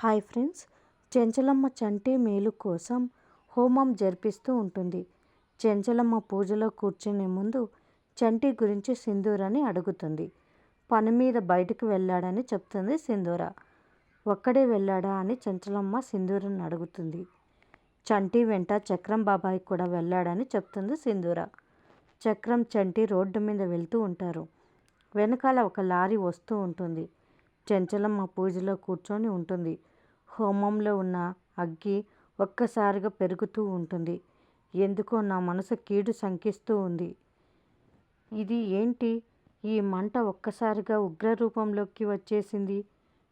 Hi friends Chenchalamma చంటి మేలు కోసం హోమం జరిపిస్తూ ఉంటుంది. చెంచలమ్మ పూజలో కూర్చునే ముందు చంటి గురించి సింధూరని అడుగుతుంది. పని మీద బయటకు వెళ్ళాడని చెప్తుంది సింధూర. ఒక్కడే వెళ్ళాడా అని చెంచలమ్మ సింధూరని అడుగుతుంది. చంటి వెంట చక్రం బాబాయ్ కూడా వెళ్ళాడని చెప్తుంది సింధూర. చక్రం చంటి రోడ్డు మీద వెళ్తూ ఉంటారు. వెనకాల ఒక లారీ వస్తూ ఉంటుంది. చెంచలమ్మ పూజలో కూర్చొని ఉంటుంది. హోమంలో ఉన్న అగ్గి ఒక్కసారిగా పెరుగుతూ ఉంటుంది. ఎందుకో నా మనసు కీడు శంకిస్తూ ఉంది. ఇది ఏంటి? ఈ మంట ఒక్కసారిగా ఉగ్రరూపంలోకి వచ్చేసింది.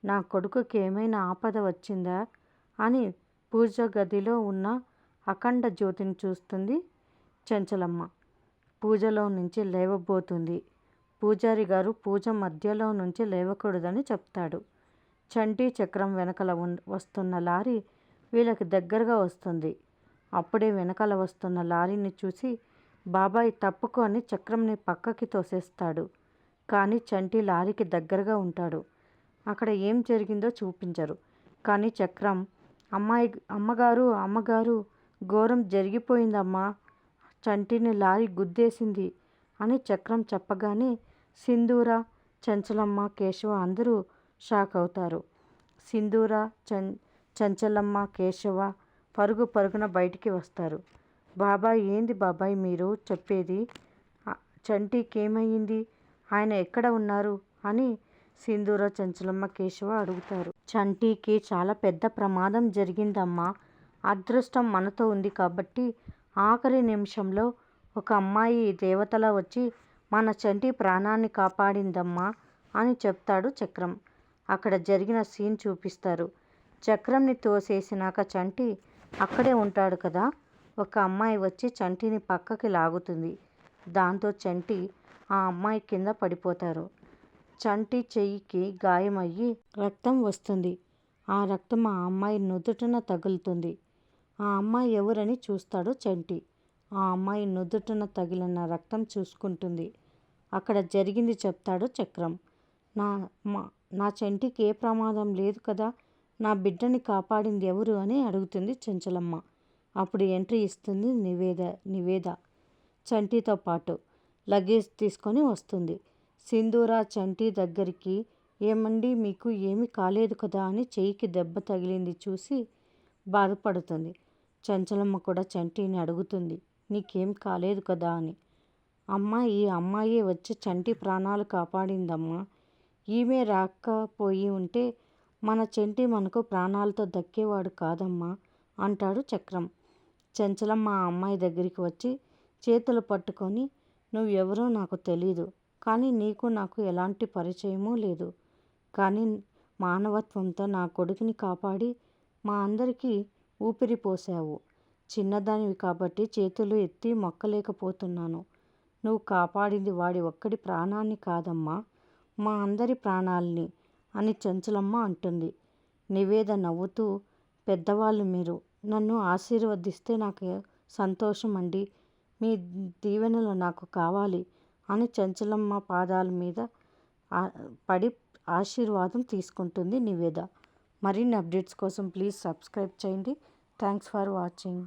నా కొడుకుకి ఏమైనా ఆపద వచ్చిందా? అని పూజ గదిలో ఉన్న అఖండ జ్యోతిని చూస్తుంది చెంచలమ్మ. పూజలో నుంచి లేవబోతుంది. పూజారి గారు పూజ మధ్యలో నుంచి లేవకూడదని చెప్తాడు. చంటి చక్రం వెనకల వస్తున్న లారీ వీళ్ళకి దగ్గరగా వస్తుంది. అప్పుడే వెనకాల వస్తున్న లారీని చూసి బాబాయ్ తప్పుకొని చక్రంని పక్కకి తోసేస్తాడు. కానీ చంటి లారీకి దగ్గరగా ఉంటాడు. అక్కడ ఏం జరిగిందో చూపించరు. కానీ చక్రం అమ్మాయి అమ్మగారు అమ్మగారు ఘోరం జరిగిపోయిందమ్మా. చంటిని లారీ గుద్దేసింది అని చక్రం చెప్పగానే సింధూర చంచలమ్మ కేశవ అందరూ షాక్ అవుతారు సింధూర చం చంచలమ్మ కేశవ పరుగు పరుగున బయటికి వస్తారు. బాబాయ్ ఏంది బాబాయ్ మీరు చెప్పేది? చంటికి ఏమైంది ఆయన ఎక్కడ ఉన్నారు? అని సింధూర చంచలమ్మ కేశవ అడుగుతారు. చంటికి చాలా పెద్ద ప్రమాదం జరిగిందమ్మా. అదృష్టం మనతో ఉంది కాబట్టి ఆఖరి నిమిషంలో ఒక అమ్మాయి దేవతలా వచ్చి మన చంటి ప్రాణాన్ని కాపాడిందమ్మా అని చెప్తాడు చక్రం. అక్కడ జరిగిన సీన్ చూపిస్తారు. చక్రంని తోసేసినాక చంటి అక్కడే ఉంటాడు కదా? ఒక అమ్మాయి వచ్చి చంటిని పక్కకి లాగుతుంది. దాంతో చంటి ఆ అమ్మాయి కింద పడిపోతారు. చంటి చెయ్యికి గాయమయ్యి రక్తం వస్తుంది. ఆ రక్తం ఆ అమ్మాయి నుదుటన తగులుతుంది. ఆ అమ్మాయి ఎవరని చూస్తాడు చంటి. ఆ అమ్మాయి నుదుటన తగిలిన రక్తం చూసుకుంటుంది. అక్కడ జరిగింది చెప్తాడు చక్రం. నా మా నా చంటికి ఏ ప్రమాదం లేదు కదా నా బిడ్డని కాపాడింది ఎవరు అని అడుగుతుంది చెంచలమ్మ. అప్పుడు ఎంట్రీ ఇస్తుంది నివేద నివేద. చంటితో పాటు లగేజ్ తీసుకొని వస్తుంది. సింధూర చంటి దగ్గరికి ఏమండి మీకు ఏమి కాలేదు కదా అని చెయ్యికి దెబ్బ తగిలింది చూసి బాధపడుతుంది. చంచలమ్మ కూడా చంటిని అడుగుతుంది నీకేం కాలేదు కదా అని. అమ్మ ఈ అమ్మాయి వచ్చి చంటి ప్రాణాలు కాపాడిందమ్మా. ఈమె రాకపోయి ఉంటే మన చెంటి మనకు ప్రాణాలతో దక్కేవాడు కాదమ్మా అంటాడు చక్రం. చెంచలమ్మ ఆ అమ్మాయి దగ్గరికి వచ్చి చేతులు పట్టుకొని నువ్వెవరో నాకు తెలీదు కానీ నీకు నాకు ఎలాంటి పరిచయమూ లేదు. కానీ మానవత్వంతో నా కొడుకుని కాపాడి మా అందరికీ ఊపిరి పోసావు చిన్నదానివి కాబట్టి చేతులు ఎత్తి మొక్కలేకపోతున్నాను. నువ్వు కాపాడింది వాడి ఒక్కడి ప్రాణాన్ని కాదమ్మా. మా అందరి ప్రాణాల్ని అని చెంచులమ్మ అంటుంది. నివేద నవ్వుతూ పెద్దవాళ్ళు మీరు. నన్ను ఆశీర్వదిస్తే నాకు సంతోషం అండి. మీ దీవెనలు నాకు కావాలి అని చెంచులమ్మ పాదాల మీద పడి ఆశీర్వాదం తీసుకుంటుంది నివేద. మరిన్ని అప్డేట్స్ కోసం ప్లీజ్ సబ్స్క్రైబ్ చేయండి. Thanks for watching.